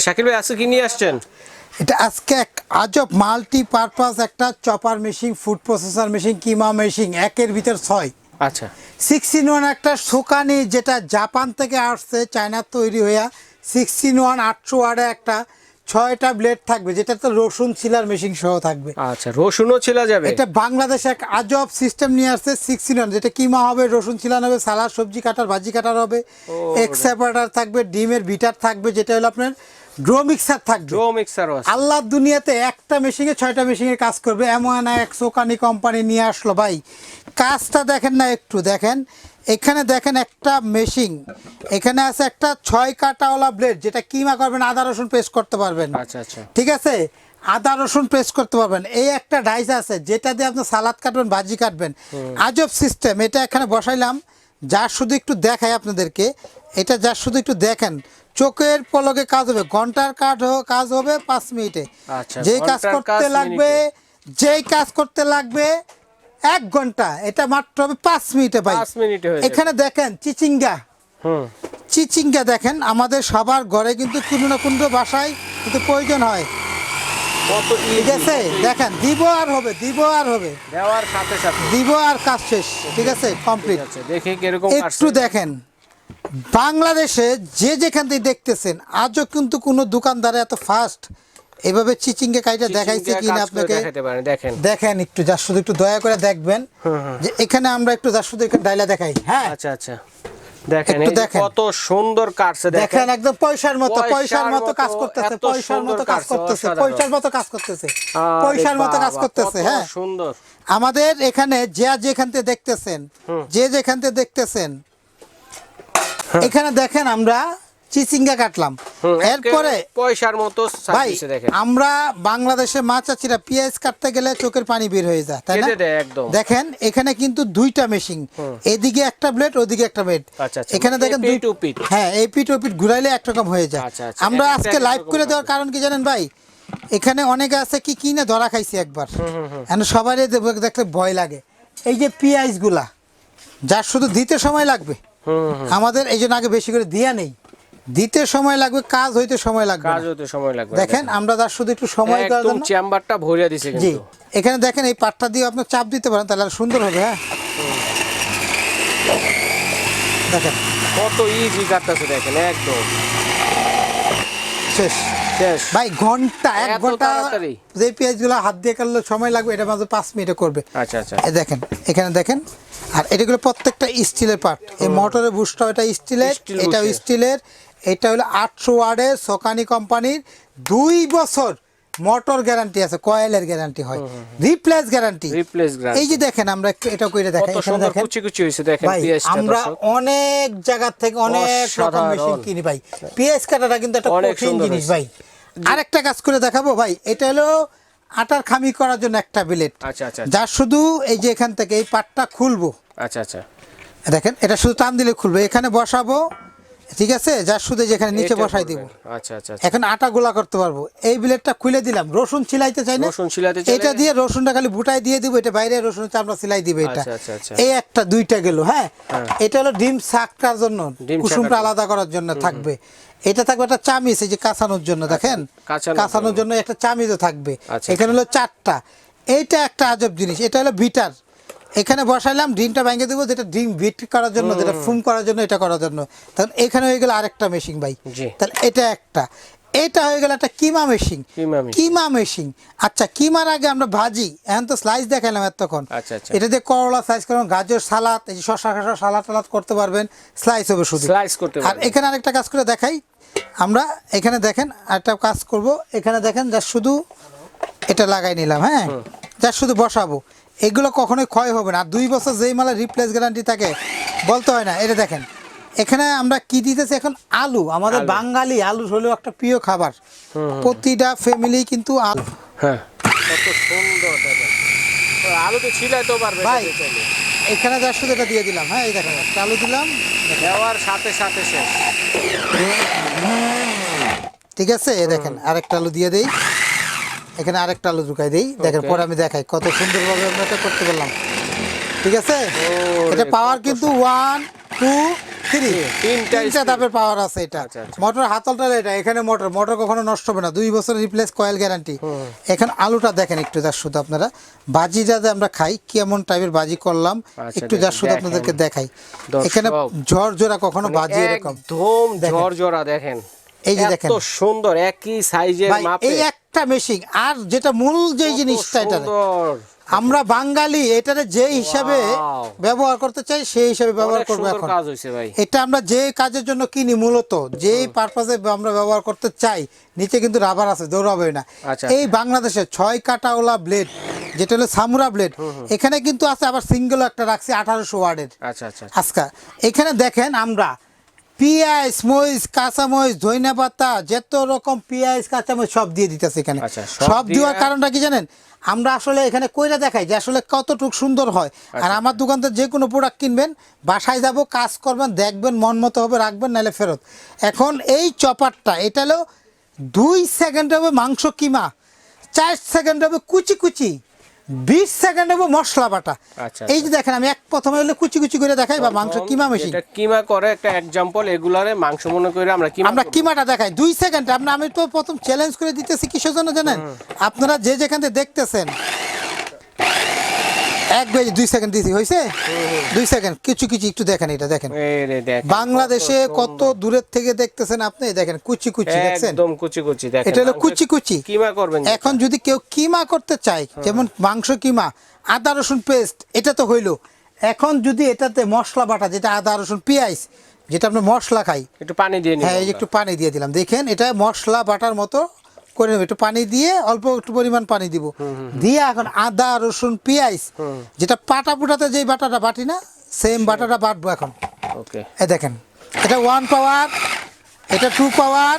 শাকিল ভাই আজকে কি নিয়ে আসছেন? এটা আজকে এক আজব মাল্টি পারপাস একটা chopper machine food processor machine keema machine একের ভিতর ছয়। আচ্ছা। সিক্সটিন ওয়ান একটা সুকানি যেটা জাপান থেকে আসছে চায়নার তৈরি হইয়া সিক্সটিন ওয়ান আটশো ওয়ার্ডে একটা ছয়টা ব্লেড থাকবে যেটা তো রসুন ছিলার মেশিন সহ থাকবে। আচ্ছা রসুনও ছিলা যাবে? এটা বাংলাদেশে এক আজব সিস্টেম নিয়ে আসছে সিক্স ওয়ান যেটা কিমা হবে রসুন ছিলান হবে সালাদ সবজি কাটার ভাজি কাটার হবে। এক্স সেপারেটার থাকবে ডিমের বিটার থাকবে যেটা হলো আপনার ড্রো মিক্সার থাকবে। ড্রো মিক্সারও আছে। আল্লাহর দুনিয়াতে একটা মেশিনে ছয়টা মেশিনে কাজ করবে। এমন এক সোকানি কোম্পানি নিয়ে আসলো ভাই। কাজটা দেখেন না একটু দেখেন। এখানে দেখেন একটা মেশিন এখানে আছে একটা ছয় কাটাওয়ালা ব্লেড যেটা কিমা করবেন আদা রসুন পেস্ট করতে পারবেন। আচ্ছা আচ্ছা। ঠিক আছে? আদা রসুন পেস্ট করতে পারবেন। এই একটা ডাইস আছে যেটা দিয়ে আপনি সালাদ কাটবেন ভাজি কাটবেন। আজব সিস্টেম এটা এখানে বসাইলাম। যা শুধু একটু দেখাই আপনাদেরকে। এটা যা শুধু একটু দেখেন চোখের পলকে কাজ হবে। ঘণ্টার কাজ হ- কাজ হবে পাঁচ মিনিটে। আচ্ছা, যেই কাজ করতে লাগবে যেই কাজ করতে লাগবে এক ঘণ্টা এটা মাত্র হবে পাঁচ মিনিটে ভাই। মিনিটে এখানে দেখেন চিচিঙ্গা। চিচিঙ্গা দেখেন আমাদের সবার ঘরে কিন্তু কোনো না কোনো বাসায় কিন্তু প্রয়োজন হয়। ঠিক আছে? দেখেন দিব আর হবে দিব আর হবে। দেওয়ার সাথে সাথে। দিব আর কাজ শেষ ঠিক আছে? কমপ্লিট কীরকম একটু দেখেন বাংলাদেশে যে যেখান থেকে দেখতেছেন আজও কিন্তু কোনো দোকানদার এত ফাস্ট এভাবে কাইটা দেখাইছে কিনা আপনাকে? দেখাতে পারেন দেখেন। দেখেন একটু যার শুধু একটু দয়া করে দেখবেন যে এখানে আমরা একটু যার শুধু একটু ডাইলা দেখাই হ্যাঁ? আচ্ছা আচ্ছা। দেখেন একটু এই যে দেখেন। কত সুন্দর কাটছে দেখেন। দেখেন একদম পয়সার মতো পয়সার পয়সার মতো মতো, কাজ করতেছে পয়সার মতো কাজ কাজ, করতেছে পয়সার মতো কাজ করতেছে পয়সার মতো কাজ করতেছে হ্যাঁ? সুন্দর। আমাদের এখানে যে যেখান থেকে দেখতেছেন যে যেখান থেকে দেখতেছেন এখানে দেখেন আমরা চিচিঙ্গা কাটলাম। এরপরে পয়সার মতো ভাই আমরা বাংলাদেশে মাছ আছিরা পেঁয়াজ কাটতে গেলে চোখের পানি বের হয়ে যায় তাই না। দেখেন এখানে কিন্তু দুইটা মেশিন এদিকে একটা ব্লেড ওদিকে একটা ব্লেড আচ্ছা, আচ্ছা, এখানে মানে দেখেন দুই-। হ্যাঁ এই পিঠ ও পিঠ ঘুরাইলে একরকম হয়ে যায়। আচ্ছা, আমরা আজকে লাইভ করে দেওয়ার কারণ কি জানেন ভাই? এখানে অনেকে আছে কি কিনে ধরা খাইছি একবার। এখন সবারই দেব- দেখলে ভয় লাগে। এই যে পিঁয়াজগুলা যার শুধু দিতে সময় লাগবে। আমাদের এই জন্য আগে বেশি করে দিয়া নেই। দিতে সময় লাগবে কাজ হইতে সময় লাগবে কাজ। হতে সময় লাগবে দেখেন আমরা যার শুধু একটু সময় করার জন্য চেম্বারটা ভরিয়া দিছে জি এখানে দেখেন এই পাটটা দিয়ে আপনি চাপ দিতে পারেন তাহলে সুন্দর হবে হ্যাঁ? দেখেন। কত ইজি কাটতেছে দেখেন একদম। শেষ। শেষ। ভাই ঘণ্টা এক ঘণ্টা? যে পেঁয়াজগুলো হাত দিয়ে কাটলে সময় লাগবে এটা মাত্র পাঁচ মিনিটে করবে। আচ্ছা আচ্ছা। দেখেন এখানে দেখেন আর এটাগুলো প্রত্যেকটা স্টিলের পার্ট এই মোটরের বুস্টটা এটা স্টিলের স্টিল এটাও স্টিলের এটা হলো আটশো ওয়ার্ডের সোকানি কোম্পানির দুই বছর মোটর গ্যারান্টি আছে কয়েলের গ্যারান্টি হয়। Replace guarantee. এই যে দেখেন আমরা এটা দেখাই কত এখানে দেখেন। কুচি কুচি হয়েছে দেখেন পেঁয়াজটা আমরা অনেক জায়গা থেকে অনেক রকম। মেশিন কিনি ভাই। পেঁয়াজ কাটাটা কিন্তু একটা কঠিন জিনিস ভাই। আরেকটা কাজ করে দেখাবো ভাই এটা হলো আটার খামি করার জন্য একটা বিলেট আচ্ছা আচ্ছা যার শুধু এই যে এখান থেকে এই পাটটা খুলবো। আচ্ছা আচ্ছা। দেখেন এটা শুধু টান দিলে খুলবে। এখানে বসাবো ঠিক আছে? যার শুধু যেখানে নিচে বসাই। দিব। আচ্ছা আচ্ছা আচ্ছা। এখন আটা গোলা করতে পারব। এই বিলেটটা খুলে দিলাম। রসুন ছিলাইতে চাই না? রসুন ছিলাইতে চাইলে- এটা দিয়ে রসুনটা খালি বুটাই দিয়ে দিব। এটা বাইরে রসুন চামড়া সিলাই দিবে এটা। আচ্ছা, আচ্ছা। এই একটা দুইটা গেল হ্যাঁ? এটা হলো ডিম শাকটার জন্য। কুসুমটা আলাদা করার জন্য থাকবে। এটা থাকবে একটা চামিচ এই যে কাঁচানোর জন্য দেখেন? কাঁচানোর জন্য। একটা চামিচও থাকবে। এখানে হলো চারটা। এইটা একটা আজব জিনিস। এটা হলো বিটার। এখানে বসাইলাম ডিমটা ভেঙে দেবো যেটা ডিম বিট করার জন্য যেটা ফুম করার জন্য এটা করার জন্য। তখন এখানে হয়ে গেল আরেকটা মেশিন ভাই। তাহলে এটা একটা। এটা হয়ে গেল একটা কিমা মেশিন কিমা। মেশিন আচ্ছা কিমার আগে আমরা ভাজি। এখন তো স্লাইস দেখালাম এতক্ষণ। আচ্ছা, আচ্ছা। এটা দিয়ে করলা স্লাইস করুন গাজর সালাদ এই যে শশা খসা সালাদ টালাদ করতে পারবেন। স্লাইস হবে শুধু। Slice করতে আর এখানে আরেকটা কাজ করে দেখাই। আমরা এখানে দেখেন আরেকটা কাজ করব। এখানে দেখেন যা শুধু এটা লাগাই নিলাম হ্যাঁ? যা শুধু বসাবো। এগুলো কখনোই ক্ষয় হবে না। আর দুই বছর যেই মালের রিপ্লেস গ্যারান্টি থাকে বলতে হয় না। এটা দেখেন এখানে আমরা কি দিতেছি? এখন আলু। আমাদের বাঙালি আলু হলেও একটা প্রিয় খাবার। প্রতিটা ফ্যামিলি কিন্তু আলু। হ্যাঁ। কত সুন্দর দেখেন ও, আলু তো ছিলাইতেও পারবে ভাই। এখানে যা শুধু এটা দিয়ে দিলাম। হ্যাঁ এই দেখেন একটা আলু দিলাম। দেওয়ার সাথে সাথে শেষ। ঠিক আছে এই দেখেন আরেকটা আলু দিয়ে দেই। এখানে আরেকটা আলু ঢুকাই দেই। দেখেন পরে আমি দেখাই কত সুন্দরভাবে আমরা এটা করতে পারলাম। ঠিক আছে? এটা পাওয়ার কিন্তু ওয়ান টু থ্রি তিনটা। ধাপের পাওয়ার আছে এটা। আচ্ছা, আচ্ছা। মোটর হাতলটা এটা এখানে মোটর মোটর কখনো নষ্ট হবে না। দুই বছর রিপ্লেস কয়েল গ্যারান্টি এখানে আলুটা দেখেন একটু যার শুধু আপনারা। বাজিটা যে আমরা খাই কেমন টাইপের বাজি করলাম আচ্ছা, একটু যার শুধু আপনাদেরকে দেখাই। এখানে ঝড় জোড়া কখনো বাজি এরকম। একদম দেখেন। ঝরঝরা দেখেন। এই যে দেখেন। সুন্দর একই সাইজের মাপে এই একটা মেশিন আর যেটা মূল যে জিনিসটা এটা আমরা বাঙালি এটারে যে হিসাবে ব্যবহার করতে চাই সেই হিসাবে ব্যবহার করব এখন। এটা আমরা যে কাজের জন্য কিনি মূলত যেই পারপাসে আমরা ব্যবহার করতে চাই নিচে কিন্তু রাবার আছে দৌড়াবে না। আচ্ছা। এই বাংলাদেশে ছয় কাটাওয়ালা ব্লেড যেটা হলো সামুরা ব্লেড এখানে কিন্তু আছে আবার সিঙ্গেল একটা রাখছি আঠারোশো ওয়ার্ডের। আচ্ছা আচ্ছা। আজকা এখানে দেখেন আমরা পিঁয়াজ মরিচ কাঁচামরিচ ধইনা পাতা যত রকম পিঁয়াজ কাঁচামরিচ সব দিয়ে দিতেছে এখানে। আচ্ছা, সব দেওয়ার কারণটা কি জানেন? আমরা আসলে এখানে কইরা দেখাই যে আসলে কতটুকু সুন্দর হয়। আর আচ্ছা। আমার দোকান থেকে যে কোনো প্রোডাক্ট কিনবেন বাসায় যাব কাজ করবেন দেখবেন মন মতো হবে রাখবেন নাহলে ফেরত। এখন এই চপারটা এটা হলো দুই সেকেন্ড হবে মাংস কিমা চার সেকেন্ড হবে কুচি কুচি। বিশ সেকেন্ড ও মশলা বাটা। আচ্ছা, এই যে দেখেন আমি এক প্রথমে হলো কুচি কুচি করে দেখাই বা মাংস কিমা মেশিন এটা কিমা করে একটা এক্সাম্পল এগুলারে মাংস মনে করে আমরা কিমা আমরা কিমাটা দেখাই দুই সেকেন্ড আপনি আমি তো প্রথম চ্যালেঞ্জ করে দিতেছি কিসের জন্য জানেন? আপনারা যে যেখানে থেকে দেখতেছেন এক বেজে দুই সেকেন্ড হয়েছে দুই সেকেন্ড কিছু কিছু একটু দেখেন এটা দেখেন। বাংলাদেশে কত দূরের থেকে দেখতেছেন আপনি? দেখেন কুচি কুচি দেখছেন? একদম কুচি কুচি দেখেন। এটা হলো কুচি কুচি। কিমা করবেন এখন যদি কেউ কিমা করতে চায় যেমন মাংস কিমা আদা রসুন পেস্ট এটা তো হইল। এখন যদি এটাতে মশলা বাটা যেটা আদা রসুন পেঁয়াজ যেটা আমরা মশলা খাই একটু পানি দিয়ে হ্যাঁ একটু পানি দিয়ে দিলাম। দেখেন এটা মশলা বাটার মতো করে নেব। একটু পানি দিয়ে অল্প একটু পরিমাণ পানি দিব। দিয়ে এখন আদা রসুন পেঁয়াজ যেটা পাটা পুটাতে যেই বাটাটা বাটি না সেম বাটাটা বাটবো এখন। ওকে। এই দেখেন এটা ওয়ান পাওয়ার এটা টু পাওয়ার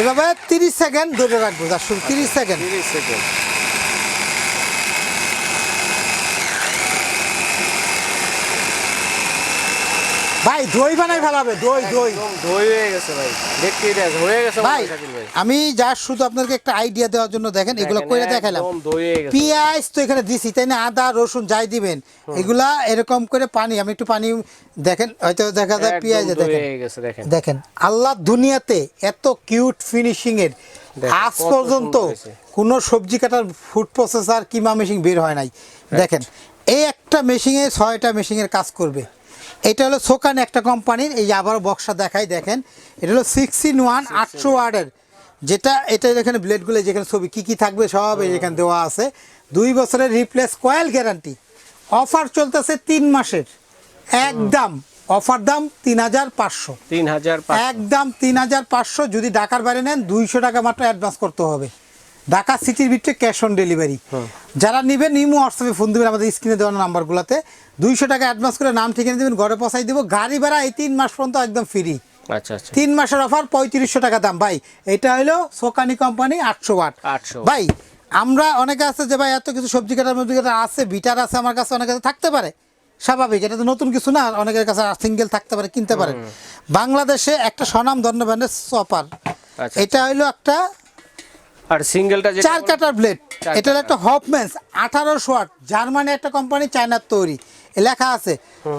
এভাবে তিরিশ সেকেন্ড ধরে রাখব তার তিরিশ সেকেন্ড 30 সেকেন্ড ভাই দই বানাই ফেলাবে দই দই। দই হয়ে গেছে ভাই দেখতেই দেখ হয়ে গেছে ভাই আমি যা শুধু আপনাকে একটা আইডিয়া দেওয়ার জন্য দেখেন এগুলো হয়ে গেছে। পেঁয়াজ তো এখানে দিছি তাই না? আদা রসুন যাই দিবেন এগুলা এরকম করে পানি আমি একটু পানি দেখেন হয়তো দেখা যায় পেঁয়াজে দেখেন। দেখেন। আল্লাহ দুনিয়াতে এত কিউট ফিনিশিং এর। আজ পর্যন্ত। কোনো সবজি কাটার ফুড প্রসেসর কিমা মেশিন বের হয় নাই। দেখেন এই একটা মেশিনে ছয়টা মেশিনের কাজ করবে। এটা হলো সোকান একটা কোম্পানির এই আবার বক্সা দেখাই দেখেন। এটা হলো সিক্স ইন ওয়ান আটশো ওয়ার্ডের। যেটা এটা এখানে ব্লেডগুলো যেখানে ছবি কি কি থাকবে সব এখানে দেওয়া আছে। দুই বছরের রিপ্লেস কয়েল গ্যারান্টি অফার চলতেছে তিন মাসের। একদম অফার দাম তিন হাজার পাঁচশো। তিন হাজার একদম তিন হাজার পাঁচশো যদি ঢাকার বাইরে নেন দুইশো টাকা মাত্র অ্যাডভান্স করতে হবে। ঢাকা সিটির ভিতরে ক্যাশ অন ডেলিভারি যারা নেবেন ইমো হোয়াটসঅ্যাপে ফোন দেবেন আমাদের স্ক্রিনে দেওয়া নাম্বারগুলোতে দুইশো টাকা অ্যাডভান্স করে নাম ঠিকানা দেবেন ঘরে পৌঁছাই দেবো। গাড়ি ভাড়া এই তিন মাস পর্যন্ত একদম ফ্রি আচ্ছা আচ্ছা। তিন মাসের অফার পঁয়ত্রিশশো টাকা দাম। ভাই এটা হলো সোকানি কোম্পানি আটশো ওয়াট 800 ভাই আমরা অনেকে আছে যে ভাই এত কিছু সবজি কাটার মধ্যে কাটা আছে বিটার আছে আমার কাছে অনেক কাছে থাকতে পারে। স্বাভাবিক এটা তো নতুন কিছু না অনেকের কাছে সিঙ্গেল থাকতে পারে কিনতে পারে। বাংলাদেশে একটা স্বনাম ধন্য ব্র্যান্ডের সপার আচ্ছা। এটা হইল একটা আর সিঙ্গেলটা চার কাটার ব্লেড এটা হলো একটা হপমেন্স আঠারোশো ওয়াট জার্মানি একটা কোম্পানি চায়নার তৈরি। লেখা আছে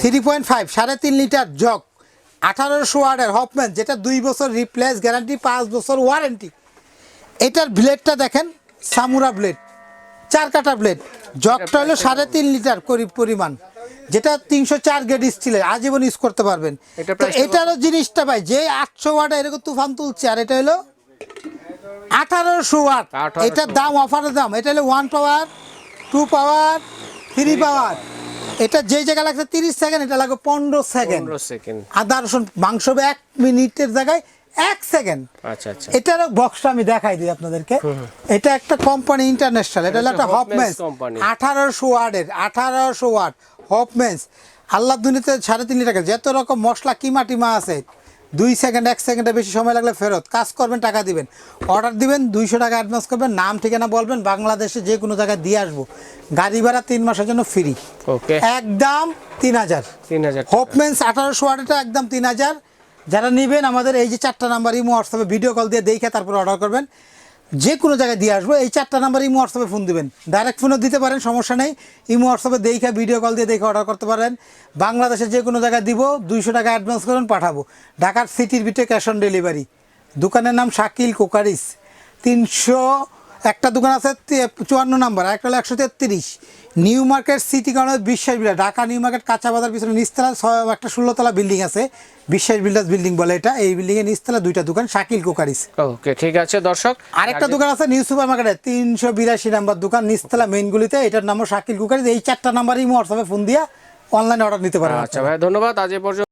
থ্রি পয়েন্ট ফাইভ সাড়ে তিন লিটার জগ আঠারোশো ওয়াটের হপমেন্স যেটা দুই বছর রিপ্লেস গ্যারান্টি পাঁচ বছর ওয়ারেন্টি এটার ব্লেডটা দেখেন সামুরা ব্লেড চার কাটা ব্লেড জগটা হলো সাড়ে তিন লিটার পরিমাণ যেটা তিনশো চার গ্রেড স্টিলের আজীবন ইউজ করতে পারবেন। তো এটারও জিনিসটা ভাই যে আটশো ওয়াট এরকম তুফান তুলছে আর এটা হলো আঠারোশো ওয়াট। এটার দাম অফারের দাম এটা হলো one power two power three power এটা যে জায়গা লাগছে তিরিশ সেকেন্ড এটা লাগবে পনেরো সেকেন্ড। পনেরো সেকেন্ড। আদা রসুন মাংস হবে এক মিনিটের জায়গায় এক সেকেন্ড। আচ্ছা আচ্ছা। এটার বক্সটা আমি দেখাই দিই আপনাদেরকে। এটা একটা কোম্পানি ইন্টারন্যাশনাল এটা হলো একটা হপমেন্স। আঠারোশো ওয়ার্ডের আঠারোশো ওয়ার্ড হপমেন্স আল্লাহ দুনিয়াতে সাড়ে তিন লিটার যত রকম মশলা কিমা টিমা আছে দুই সেকেন্ড এক সেকেন্ডে বেশি সময় লাগলে ফেরত। কাজ করবেন টাকা দিবেন। অর্ডার দিবেন দুইশো টাকা অ্যাডভান্স করবেন নাম ঠিকানা বলবেন বাংলাদেশে যে কোনো জায়গায় দিয়ে আসব। গাড়ি ভাড়া তিন মাসের জন্য ফ্রি ওকে একদম তিন হাজার। তিন হাজার হোপমেন্স আঠারোশো আটটা একদম তিন হাজার। যারা নেবেন আমাদের এই যে চারটা নাম্বার ইমো হোয়াটসঅ্যাপে ভিডিও কল দিয়ে দেখে তারপর অর্ডার করবেন। যে কোনো জায়গায় দিয়ে আসব। এই চারটা নাম্বার ইমো হোয়াটসঅ্যাপে ফোন দেবেন। ডাইরেক্ট ফোনও দিতে পারেন, সমস্যা নেই। ইমো হোয়াটসঅ্যাপে দেখে ভিডিও কল দিয়ে দেখে অর্ডার করতে পারেন। বাংলাদেশের যে কোনো জায়গায় দিব, দুইশো টাকা অ্যাডভান্স করেন পাঠাবো। ঢাকার সিটির ভিতরে ক্যাশ অন ডেলিভারি দোকানের নাম শাকিল কোকারিস। তিনশো একটা দোকান আছে চুয়ান্ন নাম্বার একটা হলো একশো তেত্রিশ। New Market City Corner Biswas builder Dhaka New Market কাঁচা বাজার পিছনে নিচতলা একটা ষোলোতলা বিল্ডিং আছে। বিশ্বাস বিল্ডার্স বিল্ডিং বলে এটা এই বিল্ডিং বিল্ডিংয়ে নিচতলা দুইটা দোকান শাকিল কোকারিস। ওকে ঠিক আছে দর্শক। আরেকটা দোকান আছে নিউ সুপার মার্কেটে তিনশো বিরাশি নাম্বার দোকান নিচতলা মেইনগুলিতে এটার নাম শাকিল কুকারি এই চারটা নাম্বারই হোয়াটসঅ্যাপে ফোন দিয়া অনলাইনে অর্ডার নিতে পারেন আচ্ছা ভাই ধন্যবাদ। আজ এ পর্যন্ত